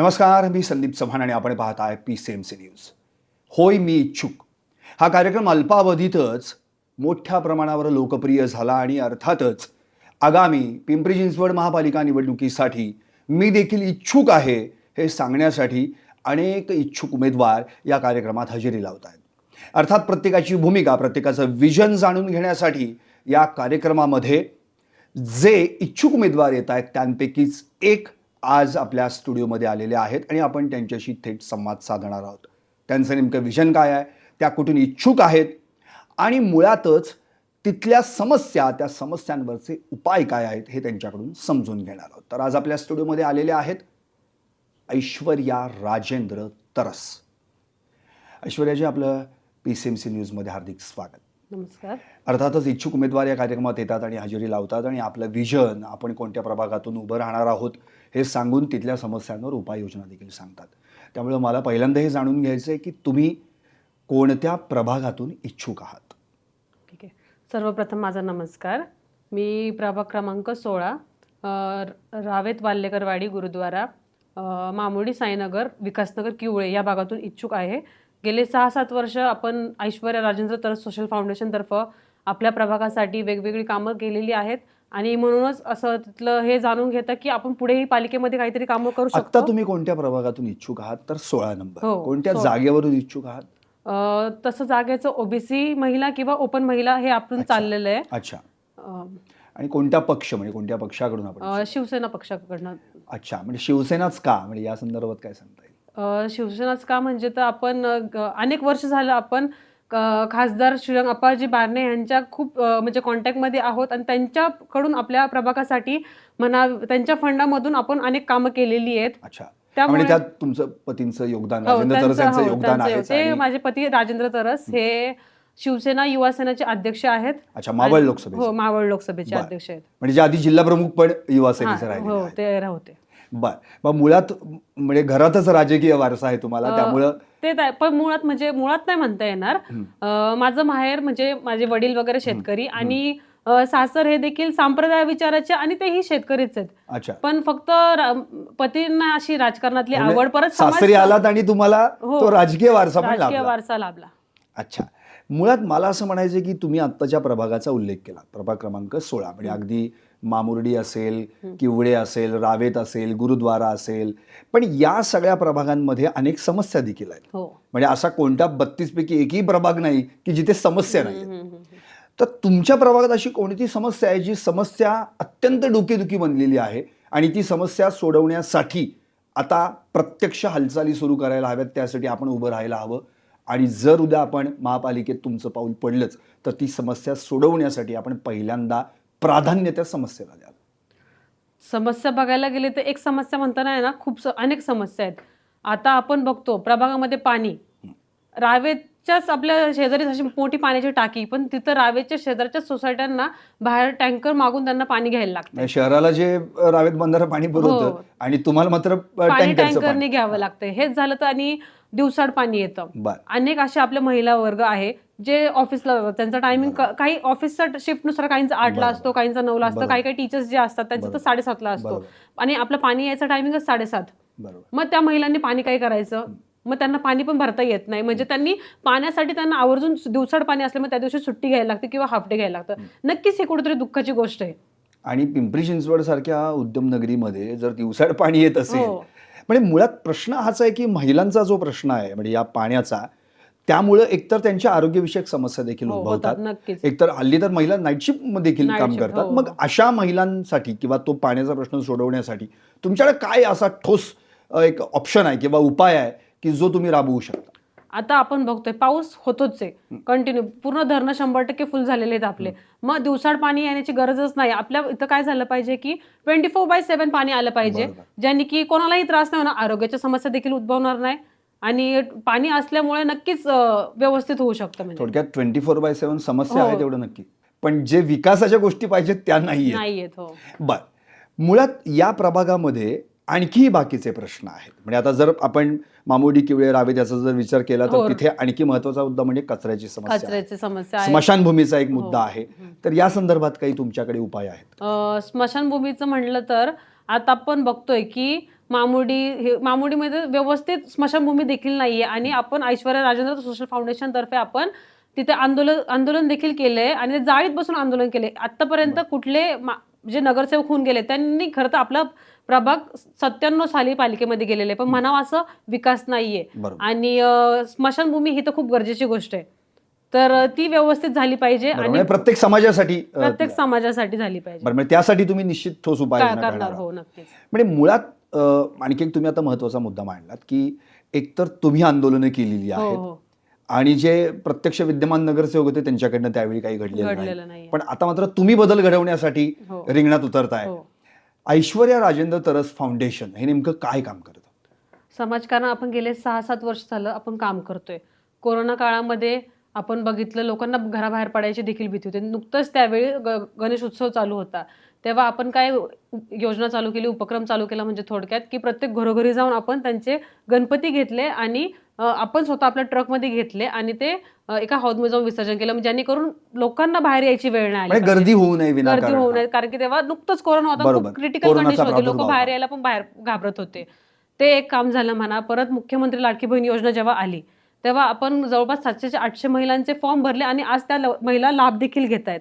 नमस्कार मी संदीप चव्हाण आणि आपण पाहत आहे P C M C news होय मी इच्छुक. हा कार्यक्रम अल्पावधीतच मोठ्या प्रमाणावर लोकप्रिय झाला आणि अर्थातच आगामी पिंपरी चिंचवड महापालिका निवडणुकीसाठी मी देखील इच्छुक आहे हे सांगण्यासाठी अनेक इच्छुक उमेदवार या कार्यक्रमात हजेरी लावत आहेत अर्थात प्रत्येकाची भूमिका प्रत्येकाचं विजन जाणून घेण्यासाठी या कार्यक्रमामध्ये जे इच्छुक उमेदवार येत आहेत त्यांपैकीच एक आज आपल्या स्टुडिओमध्ये आलेले आहेत आणि आपण त्यांच्याशी थेट संवाद साधणार आहोत. त्यांचं नेमकं विजन काय आहे? त्या कुठून इच्छुक आहेत? आणि मुळातच तिथल्या समस्या त्या समस्यांवरचे उपाय काय आहेत हे त्यांच्याकडून समजून घेणार आहोत. तर आज आपल्या स्टुडिओमध्ये आलेले आहेत ऐश्वर्या राजेंद्र तरस. ऐश्वर्याजी आपलं पी सी एम सी न्यूजमध्ये हार्दिक स्वागत. नमस्कार. अर्थातच इच्छुक उमेदवार या कार्यक्रमात येतात आणि हजेरी लावतात आणि आपलं विजन आपण कोणत्या प्रभागातून उभं राहणार आहोत हे सांगून तिथल्या समस्यांवर उपाययोजना देखील सांगतात. त्यामुळे मला पहिल्यांदा हे जाणून घ्यायचं आहे की तुम्ही कोणत्या प्रभागातून इच्छुक आहात? ठीक आहे. सर्वप्रथम माझा नमस्कार. मी प्रभाग क्रमांक सोळा रावेत वाल्लेकरवाडी गुरुद्वारा मामुडी साईनगर विकासनगर किवळे या भागातून इच्छुक आहे. गेले सहा सात वर्ष आपण ऐश्वर्या राजेंद्र तरस सोशल फाउंडेशनतर्फ आपल्या प्रभागासाठी वेगवेगळी कामं केलेली आहेत. आणि म्हणूनच असं तिथलं हे जाणून घेतं की आपण पुढेही पालिकेमध्ये काहीतरी कामं करू शकतो. तुम्ही कोणत्या प्रभागातून इच्छुक आहात? तर सोळा नंबर. हो, कोणत्या. जागेवरून इच्छुक आहात? तसं जागेचं ओबीसी महिला किंवा ओपन महिला हे आपण. चाललेलं आहे. अच्छा. आणि कोणत्या पक्ष म्हणजे कोणत्या पक्षाकडून आपण शिवसेना पक्षाकडनं. अच्छा. म्हणजे शिवसेनाच का? म्हणजे या संदर्भात काय सांगता येईल अ, शिवसेनाच का म्हणजे तर आपण अनेक वर्ष झालं आपण खासदार श्रीरंग अप्पाजी बारणे यांच्या खूप म्हणजे कॉन्टॅक्टमध्ये आहोत आणि त्यांच्याकडून आपल्या प्रभागासाठी म्हणा त्यांच्या फंडामधून आपण अनेक कामं केलेली आहेत. अच्छा. त्यामुळे- त्यात तुमचं पतींचं योगदान हो, हो, योगदान ते माझे पती राजेंद्र तरस हे शिवसेना युवा सेनाचे अध्यक्ष आहेत. अच्छा मावळ लोकसभेचे. हो मावळ लोकसभेचे. अध्यक्ष आहेत. म्हणजे आधी जिल्हा प्रमुख पण युवा सेनेचे राहिले हो ते होते बर. मग मुळात म्हणजे घरातच राजकीय वारसा आहे तुम्हाला त्यामुळं ते पण मुळात म्हणजे मुळात नाही म्हणता येणार. माझं माहेर म्हणजे माझे वडील वगैरे शेतकरी आणि सासर हे देखील संप्रदाय विचाराचे आणि तेही शेतकरीच आहेत. अच्छा. पण फक्त पतींना अशी राजकारणातली आवड परत म्हणजे सासरी आलात आणि तुम्हाला हो. तो राजकीय वारसा राजकीय वारसा लाभला. अच्छा. मुळात मला असं म्हणायचं की तुम्ही आत्ताच्या प्रभागाचा उल्लेख केला. प्रभाग क्रमांक सोळा. म्हणजे अगदी मामुर्डी असेल किवळे असेल रावेत असेल गुरुद्वारा असेल. पण या सगळ्या प्रभागांमध्ये अनेक समस्या देखील आहेत. हो. म्हणजे असा कोणता बत्तीस पैकी एकही प्रभाग नाही की जिथे समस्या नाही. तर तुमच्या प्रभागात अशी कोणती समस्या आहे जी समस्या अत्यंत डोकेदुखी बनलेली आहे आणि ती समस्या सोडवण्यासाठी आता प्रत्यक्ष हालचाली सुरू करायला हव्यात त्यासाठी आपण उभं राहायला हवं? आणि जर उद्या आपण महापालिकेत तुमचं पाऊल पडलंच तर ती समस्या सोडवण्यासाठी आपण पहिल्यांदा प्राधान्य त्या समस्येला द्याल. समस्या बघायला गेले तर एक समस्या म्हणताना आहे ना खूप अनेक समस्या आहेत. आता आपण बघतो प्रभागामध्ये पाणी. रावेच्याच आपल्या शेजारी अशी मोठी पाण्याची टाकी पण तिथं रावेच्या शेजारच्या सोसायट्यांना बाहेर टँकर मागून त्यांना पाणी घ्यायला लागतं. शहराला जे रावेत बंधारा पाणी पुरवतं हो. आणि तुम्हाला मात्र अ, पाणी टँकरचं टँकरने पाणी घ्यावं लागतं. हेच झालं तर आणि दिवसाड पाणी येतं. बर. अनेक असे आपले महिला वर्ग आहे जे ऑफिसला जातात त्यांचा टायमिंग काही ऑफिसचा शिफ्टनुसार काहींचा आठला बरोबर. असतो काहींचा नऊला असतो बरोबर. काही काही टीचर्स जे असतात त्यांचं तर बरोबर. साडेसातला असतो. बरोबर. आणि आपलं पाणी यायचं टायमिंगच साडेसात. बरोबर. मग त्या महिलांनी पाणी काय करायचं? मग त्यांना पाणी पण भरता येत नाही म्हणजे त्यांनी पाण्यासाठी त्यांना आवर्जून दिवसाड पाणी असल्यामुळे त्या दिवशी सुट्टी घ्यायला लागते किंवा हाफ डे घ्यायला लागतं नक्कीच हे कुठेतरी दुःखाची गोष्ट आहे आणि पिंपरी चिंचवड सारख्या उद्यमनगरीमध्ये जर दिवसाड पाणी येत असेल हो. म्हणजे मुळात प्रश्न हाच आहे की महिलांचा जो प्रश्न आहे म्हणजे या पाण्याचा त्यामुळं एकतर त्यांच्या आरोग्यविषयक समस्या देखील हो, उद्भवतात. एकतर हल्ली तर महिला नाईट शिफ्ट देखील काम करतात हो, मग. अशा महिलांसाठी किंवा तो पाण्याचा प्रश्न सोडवण्यासाठी तुमच्याकडे काय असा ठोस एक ऑप्शन आहे किंवा उपाय आहे की जो तुम्ही राबवू शकता. आता आपण बघतोय पाऊस होतोच आहे. कंटिन्यू पूर्ण धरणं शंभर टक्के फुल झालेले आहेत आपले. मग दिवसाड पाणी येण्याची गरजच नाही. आपल्या इथं काय झालं पाहिजे की ट्वेंटी फोर बाय सेव्हन पाणी आलं पाहिजे. ज्याने की कोणालाही त्रास नाही होणार. आरोग्याच्या समस्या देखील उद्भवणार नाही. आणि पाणी असल्यामुळे नक्कीच व्यवस्थित होऊ शकतं म्हणजे. थोडक्यात ट्वेंटी फोर बाय सेव्हन समस्या हो. आहे तेवढं नक्की. पण जे विकासाच्या गोष्टी पाहिजेत त्या नाही येत हो. बर. मुळात या प्रभागामध्ये आणखी बाकीचे प्रश्न आहेत. म्हणजे आता जर आपण मामुडी किवळे रावेत याचा जर विचार केला तर हो. तिथे आणखी महत्त्वाचा मुद्दा म्हणजे कचऱ्याची. कचऱ्याची समस्या आहे. स्मशानभूमीचा एक मुद्दा हो. आहे तर या संदर्भात काही तुमच्याकडे उपाय आहेत? अ, स्मशानभूमीचं म्हटलं तर आता आपण बघतोय की मामुडी हे मामुडीमध्ये व्यवस्थित स्मशानभूमी देखील नाहीये आणि आपण ऐश्वर्या राजेंद्र सोशल फाउंडेशन तर्फे आपण तिथे आंदोलन आंदोलन देखील केलंय आणि जाळीत बसून आंदोलन केले आतापर्यंत कुठले मा- जे नगरसेवक होऊन गेले त्यांनी खरं तर आपला प्रभाग सत्त्याण्णव साली पालिकेमध्ये गेलेले पण म्हणावं असं विकास नाहीये. बरोबर. आणि अं, स्मशानभूमी ही तर खूप गरजेची गोष्ट आहे. तर ती व्यवस्थित झाली पाहिजे बरोबर. आणि म्हणजे प्रत्येक समाजासाठी अ, प्रत्येक समाजासाठी झाली पाहिजे. म्हणजे त्यासाठी तुम्ही निश्चित ठोस उपाय का- करणार. हो नक्कीच. म्हणजे मुळात अ, आणखी एक तुम्ही आता महत्त्वाचा मुद्दा मांडलात की एकतर तुम्ही आंदोलनं केलेली हो आहेत हो. आणि जे प्रत्यक्ष विद्यमान नगरसेवक होते त्यांच्याकडनं त्यावेळी काही घडलेलं नाही घडलेलं नाही. पण आता मात्र तुम्ही बदल घडवण्यासाठी हो. रिंगणात उतरताय. हो. ऐश्वर्या राजेंद्र तरस फाउंडेशन हे नेमकं काय काम करतं समाजकारण आपण गेले सहा सात वर्ष झालं आपण काम करतोय. कोरोना काळामध्ये आपण बघितलं लोकांना घराबाहेर पडायची देखील भीती होती. नुकतंच त्यावेळी ग- गणेश उत्सव चालू होता. तेव्हा आपण काय योजना चालू केली उपक्रम चालू केला म्हणजे थोडक्यात की प्रत्येक घरोघरी जाऊन आपण त्यांचे गणपती घेतले आणि आपण स्वतः आपल्या ट्रकमध्ये घेतले आणि ते एका हौदमध्ये जाऊन विसर्जन केलं. म्हणजे जेणेकरून लोकांना बाहेर यायची वेळ नाही आली म्हणजे गर्दी होऊ नये गर्दी होऊ नये. कारण की तेव्हा नुकतंच कोरोना होता. क्रिटिकल कंडिशन होती. लोक बाहेर. यायला पण बाहेर घाबरत होते. ते एक काम झालं म्हणा. परत मुख्यमंत्री लाडकी बहीण योजना जेव्हा आली तेव्हा आपण जवळपास सातशे ते आठशे महिलांचे फॉर्म भरले आणि आज त्या महिला लाभ देखील घेत आहेत.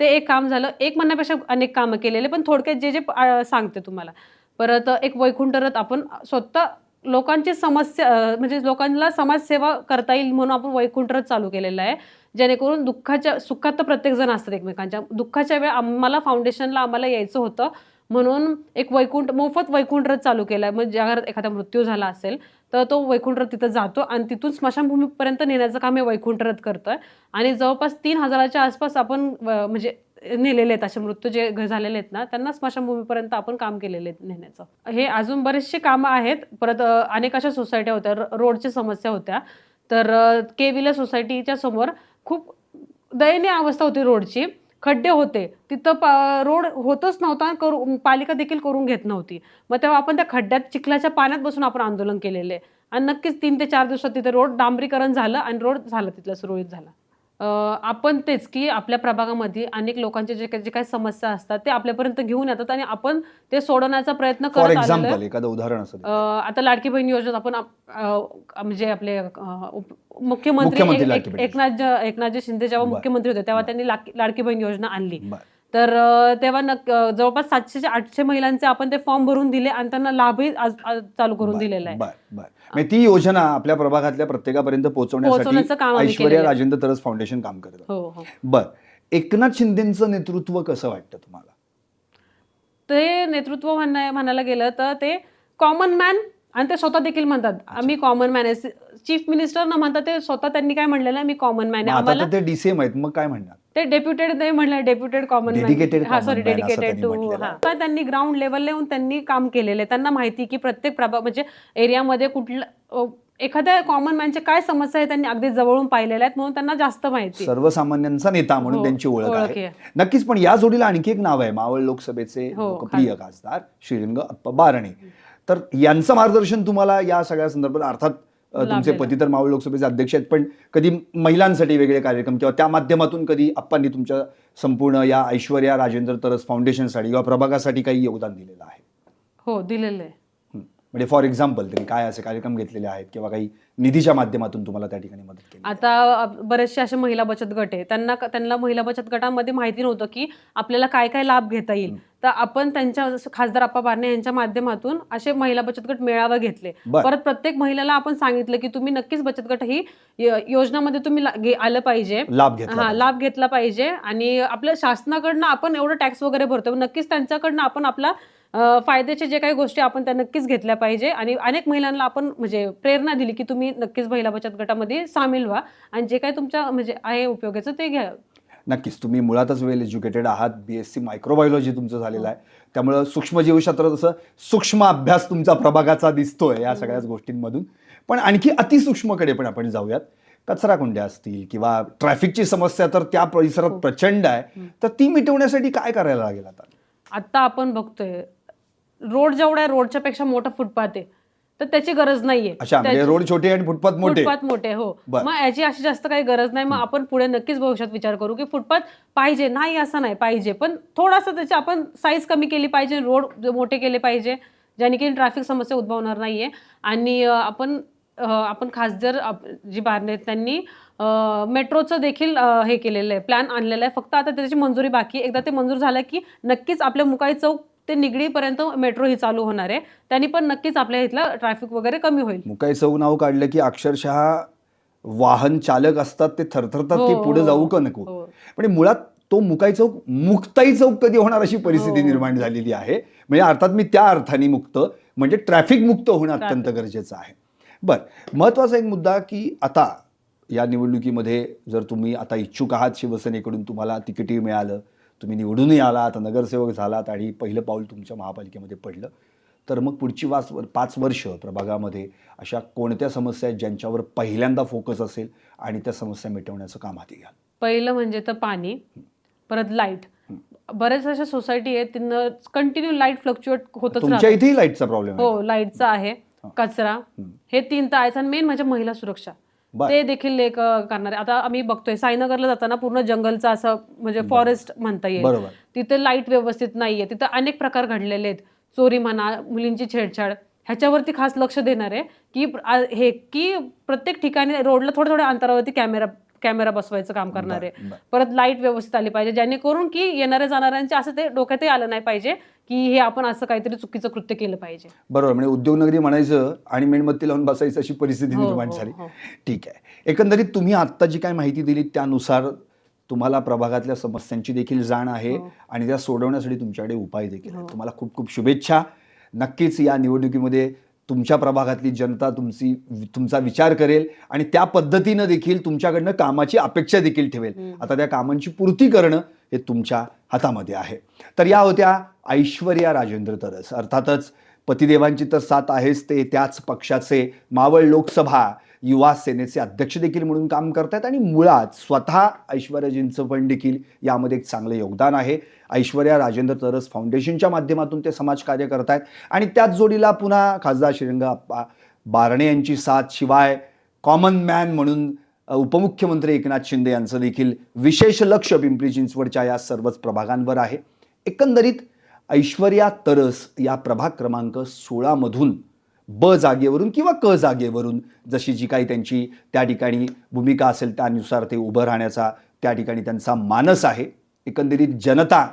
ते एक काम झालं. एक म्हणण्यापेक्षा अनेक कामं केलेले पण थोडक्यात जे जे सांगते तुम्हाला. परत एक वैकुंठ रथ आपण स्वतः लोकांची समस्या म्हणजे लोकांना समाजसेवा करता येईल म्हणून आपण वैकुंठ रथ चालू केलेला आहे. जेणेकरून दुःखाच्या सुखात तर प्रत्येकजण असतात एकमेकांच्या. दुःखाच्या वेळ आम्हाला फाउंडेशनला आम्हाला यायचं होतं. म्हणून एक वैकुंठ मोफत वैकुंठ रथ चालू आहे. मग ज्या घरात एखादा मृत्यू झाला असेल तर तो वैकुंठ रथ तिथं जातो आणि तिथून स्मशानभूमीपर्यंत नेण्याचं काम हे वैकुंठ रथ करतोय. आणि जवळपास तीन हजाराच्या आसपास आपण म्हणजे नेलेले आहेत असे मृत्यू जे घ- झालेले आहेत ना त्यांना स्मशानभूमीपर्यंत आपण काम केलेले आहेत नेण्याचं हे अजून बरेचसे कामं आहेत परत अनेक अशा सोसायट्या होत्या र- रोडच्या समस्या होत्या. तर के विला सोसायटीच्या समोर खूप दयनीय अवस्था होती रोडची. खड्डे होते. तिथं पा रोड होतच नव्हता आणि करू पालिका देखील करून घेत नव्हती. मग तेव्हा आपण त्या खड्ड्यात चिखलाच्या पाण्यात बसून आपण आंदोलन केलेले. आणि नक्कीच तीन ते चार दिवसात तिथे रोड डांबरीकरण झालं आणि रोड झाला तिथला सुरळीत झाला. आपण तेच की आपल्या प्रभागामध्ये अनेक लोकांचे जे काही जे काही समस्या असतात ते आपल्यापर्यंत घेऊन येतात आणि आपण ते सोडवण्याचा प्रयत्न करत आलेलो एखादं उदाहरण असं आता लाडकी बहीण योजना आपण म्हणजे आपले मुख्यमंत्री एकनाथ एकनाथजी शिंदे जेव्हा. मुख्यमंत्री होते तेव्हा. त्यांनी लाडकी बहीण योजना आणली. तर तेव्हा नक जवळपास सातशे ते आठशे महिलांचे आपण ते फॉर्म भरून दिले आणि त्यांना लाभही आज आज चालू करून दिलेला आहे. बरं, बरं. म्हणजे ती योजना आपल्या प्रभागातल्या प्रत्येकापर्यंत पोहोचवण्याचं पोहोचवण्यासाठी काम आम्ही ऐश्वर्या आहे. राजेंद्र तरस फाउंडेशन काम करतं हो हो. बर. एकनाथ शिंदेचं नेतृत्व कसं वाटतं तुम्हाला? ते नेतृत्व म्हणण्या म्हणायला गेलं तर ते कॉमन मॅन आणि ते स्वतः देखील म्हणतात. आम्ही कॉमन मॅन आहे. चीफ मिनिस्टर न म्हणतात ते स्वतः त्यांनी काय म्हणलेलं आहे? मी कॉमन मॅन मग आहे आता आम्हाला तर ते डीसीएम आहेत. मग काय म्हणणार? ते डेप्युटेड नाही म्हणलं डेप्युटेड कॉमन Dedicated हा common सॉरी man असं डेडिकेटेड त्यांनी टू म्हटलेलं आहे. हा त्यांनी ग्राउंड लेवलला येऊन त्यांनी काम केलेलं आहे त्यांना माहिती की प्रत्येक प्रभाग म्हणजे एरियामध्ये कुठलं अ, एखाद्या कॉमन मॅनचे काय समस्या आहे त्यांनी अगदी जवळून पाहिलेल्या आहेत म्हणून त्यांना जास्त माहिती आहे. सर्वसामान्यांचा नेता म्हणून हो, त्यांची ओळख ओळख आहे आहे. नक्कीच पण या जोडीला आणखी एक नाव आहे मावळ लोकसभेचे हो, लोकप्रिय खासदार श्रीरंग अप्पा बारणे तर यांचं मार्गदर्शन तुम्हाला या सगळ्या संदर्भात अर्थात तुमचे. पती तर मावळ लोकसभेचे अध्यक्ष आहेत पण कधी महिलांसाठी वेगळे कार्यक्रम किंवा त्या माध्यमातून कधी अप्पांनी तुमच्या संपूर्ण या ऐश्वर्या राजेंद्र तरस फाउंडेशनसाठी किंवा प्रभागासाठी काही योगदान दिलेलं आहे हो दिलेलं आहे. म्हणजे फॉर एक्झाम्पल त्यांनी काय असे कार्यक्रम घेतलेले आहेत किंवा काही निधीच्या माध्यमातून तुम्हाला त्या ठिकाणी मदत केली? आता बरेचसे असे महिला बचत गट आहे त्यांना त्यांना महिला बचत गटामध्ये माहिती नव्हतं की आपल्याला काय काय लाभ घेता येईल तर आपण त्यांच्या खासदार अप्पा बारणे यांच्या माध्यमातून असे महिला बचत गट मेळावे घेतले. परत प्रत्येक महिलाला आपण सांगितलं की तुम्ही नक्कीच बचत गट ही योजनामध्ये तुम्ही आलं पाहिजे. हा. लाभ घेतला पाहिजे. आणि आपल्या शासनाकडनं आपण एवढं टॅक्स वगैरे भरतो. नक्कीच त्यांच्याकडनं आपण आपला अ, फायद्याचे जे काही गोष्टी आपण त्या नक्कीच घेतल्या पाहिजे. आणि अनेक महिलांना आपण म्हणजे प्रेरणा दिली की तुम्ही नक्कीच महिला बचत गटामध्ये सामील व्हा. आणि जे काही तुमच्या म्हणजे आहे उपयोगाचं ते घ्या नक्कीच तुम्ही मुळातच वेल एज्युकेटेड आहात. बी एस सी मायक्रोबायोलॉजी तुमचं झालेलं आहे. त्यामुळं सूक्ष्मजीवशास्त्र जसं सूक्ष्म अभ्यास तुमचा प्रभागाचा दिसतोय या सगळ्याच गोष्टींमधून. पण आणखी अतिसूक्ष्मकडे पण आपण जाऊयात. कचरा कुंड्या असतील किंवा ट्रॅफिकची समस्या तर त्या परिसरात प्रचंड आहे. तर ती मिटवण्यासाठी काय करायला लागेल आता? आत्ता आपण बघतोय रोड जेवढा आहे रोडच्या पेक्षा मोठा फुटपाथ आहे. तर त्याची गरज नाहीये. अच्छा म्हणजे त्याची- रोड छोटे आणि फुटपाथ मोठे. फुटपाथ मोठे हो. बरं. मग याची अशी जास्त काही गरज नाही. मग आपण पुढे नक्कीच भविष्यात विचार करू की फुटपाथ पाहिजे. नाही असं नाही पाहिजे. पण थोडासा त्याची आपण साईज कमी केली पाहिजे रोड मोठे केले पाहिजे ज्याने की ट्रॅफिक समस्या उद्भवणार नाहीये. आणि अ, आपण अ, आपण खासदार आप- जी बारणे आहेत त्यांनी अ, मेट्रोचं देखील अ, हे केलेलं आहे प्लॅन आणलेलं आहे. फक्त आता त्याची मंजुरी बाकी आहे. एकदा ते मंजूर झालं की नक्कीच आपल्या मुकाई चौक ते निगडीपर्यंत मेट्रो ही चालू होणार आहे. त्यांनी पण नक्कीच आपल्या इथला ट्रॅफिक वगैरे कमी होईल. मुकाई चौक नाव काढलं की अक्षरशः वाहन चालक असतात ते थरथरतात की हो, पुढे हो, जाऊ का नको? हो. पण मुळात तो मुकाई चौक मुक्ताई चौक कधी होणार अशी परिस्थिती. निर्माण झालेली आहे. म्हणजे अर्थात मी त्या अर्थाने मुक्त म्हणजे ट्रॅफिक मुक्त होणं अत्यंत गरजेचं आहे. बर महत्त्वाचा एक मुद्दा की आता या निवडणुकीमध्ये जर तुम्ही आता इच्छुक आहात शिवसेनेकडून तुम्हाला तिकीटही मिळालं तुम्ही निवडूनही आलात नगरसेवक झालात आणि पहिलं पाऊल तुमच्या महापालिकेमध्ये पडलं. तर मग पुढची वाच पाच वर्ष प्रभागामध्ये अशा कोणत्या समस्या आहेत ज्यांच्यावर पहिल्यांदा फोकस असेल आणि त्या समस्या मिटवण्याचं काम हाती घ्याल? पहिलं म्हणजे तर पाणी परत लाइट बऱ्याच अशा सोसायटी आहेत त्यांना कंटिन्यू लाइट फ्लक्च्युएट होतच तुमच्या राहतं. इथेही लाईटचा प्रॉब्लेम हो लाईटचा आहे कचरा. हे. तीन तर आहेच. आणि मेन म्हणजे महिला सुरक्षा. बर. ते देखील एक अ, करणार. आहे आता आम्ही बघतोय साईनगरला जाताना पूर्ण जंगलचा असं म्हणजे फॉरेस्ट म्हणता येईल. बरोबर. तिथे लाइट व्यवस्थित नाहीये. तिथं अनेक प्रकार घडलेले आहेत. चोरी म्हणा मुलींची छेडछाड ह्याच्यावरती खास लक्ष देणार आहे की प्र- आ- हे की प्रत्येक ठिकाणी रोडला थोड्या थोड्या अंतरावरती कॅमेरा कॅमेरा बसवायचं काम करणार. परत लाइट व्यवस्थित आली पाहिजे जेणेकरून की येणाऱ्या जाणाऱ्यांचे असं ते डोक्यातही आलं नाही पाहिजे की हे आपण असं काहीतरी चुकीचं कृत्य केलं पाहिजे. बरोबर म्हणजे उद्योगनगरी म्हणायचं आणि मेणबत्ती लावून बसायचं अशी परिस्थिती हो, निर्माण हो, झाली हो. ठीक आहे. एकंदरीत तुम्ही आत्ता जी काय माहिती दिली त्यानुसार तुम्हाला प्रभागातल्या समस्यांची देखील जाण आहे हो. आणि त्या सोडवण्यासाठी तुमच्याकडे उपाय देखील आहेत. तुम्हाला खूप खूप शुभेच्छा. नक्कीच या निवडणुकीमध्ये तुमच्या प्रभागातली जनता तुमची तुमचा विचार करेल आणि त्या पद्धतीनं देखील तुमच्याकडनं कामाची अपेक्षा देखील ठेवेल. आता त्या कामांची पूर्ती करणं हे तुमच्या हातामध्ये आहे. तर या होत्या ऐश्वर्या राजेंद्र तरस. अर्थातच पतिदेवांची तर साथ आहेच ते त्याच पक्षाचे. मावळ लोकसभा युवा सेनेचे अध्यक्ष देखील म्हणून काम करतायत आणि मुळात स्वतः ऐश्वर्याजींचं पण देखील यामध्ये एक चांगलं योगदान आहे. ऐश्वर्या राजेंद्र तरस फाउंडेशनच्या माध्यमातून ते समाजकार्य करतायत. आणि त्याच जोडीला पुन्हा खासदार श्रीरंगाप्पा बारणे यांची साथ शिवाय कॉमन मॅन म्हणून उपमुख्यमंत्री एकनाथ शिंदे यांचं देखील विशेष लक्ष पिंपरी चिंचवडच्या या सर्वच प्रभागांवर आहे. एकंदरीत ऐश्वर्या तरस या प्रभाग क्रमांक सोळामधून ब जागेवरून किंवा क जागेवरून जशी जी काही त्यांची त्या ठिकाणी भूमिका असेल त्यानुसार ते उभं राहण्याचा त्या ठिकाणी त्यांचा मानस आहे. एकंदरीत जनता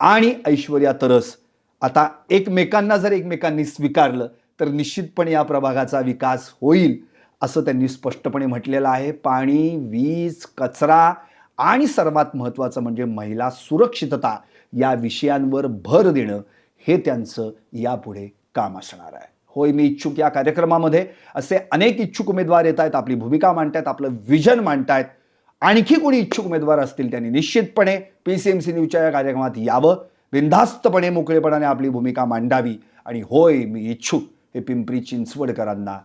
आणि ऐश्वर्या तरस आता एकमेकांना जर एकमेकांनी स्वीकारलं तर निश्चितपणे या प्रभागाचा विकास होईल असं त्यांनी स्पष्टपणे म्हटलेलं आहे. पाणी वीज कचरा आणि सर्वात महत्त्वाचं म्हणजे महिला सुरक्षितता या विषयांवर भर देणं हे त्यांचं यापुढे काम असणार आहे. होय मी इच्छुक या कार्यक्रमामध्ये. असे अनेक इच्छुक उमेदवार येत आहेत आपली भूमिका मांडतायत आपलं विजन मांडतायत. आणखी कोणी इच्छुक उमेदवार असतील त्यांनी निश्चितपणे पी सी एम सी न्यूजच्या या कार्यक्रमात यावं. बिनधास्तपणे मोकळेपणाने आपली भूमिका मांडावी. आणि होय मी इच्छुक हे पिंपरी चिंचवडकरांना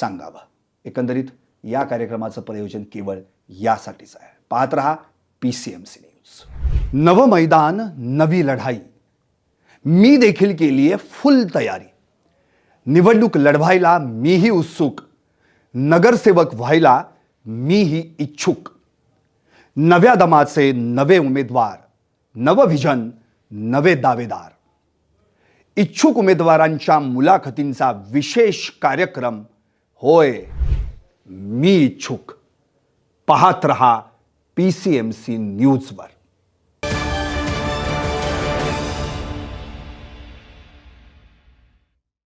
सांगावं. एकंदरीत या कार्यक्रमाचं प्रयोजन केवळ यासाठीच आहे. पाहत रहा P C M C news नवं मैदान नवी लढाई. मी देखील केली आहे फुल तयारी. निवडणूक लढवायला मीही उत्सुक. नगरसेवक व्हायला मीही इच्छुक. नव्या दमाचे नवे उमेदवार नवविजन नवे दावेदार. इच्छुक उमेदवारांच्या मुलाखतींचा विशेष कार्यक्रम होय मी इच्छुक. पाहत रहा पी सी एम सी न्यूजवर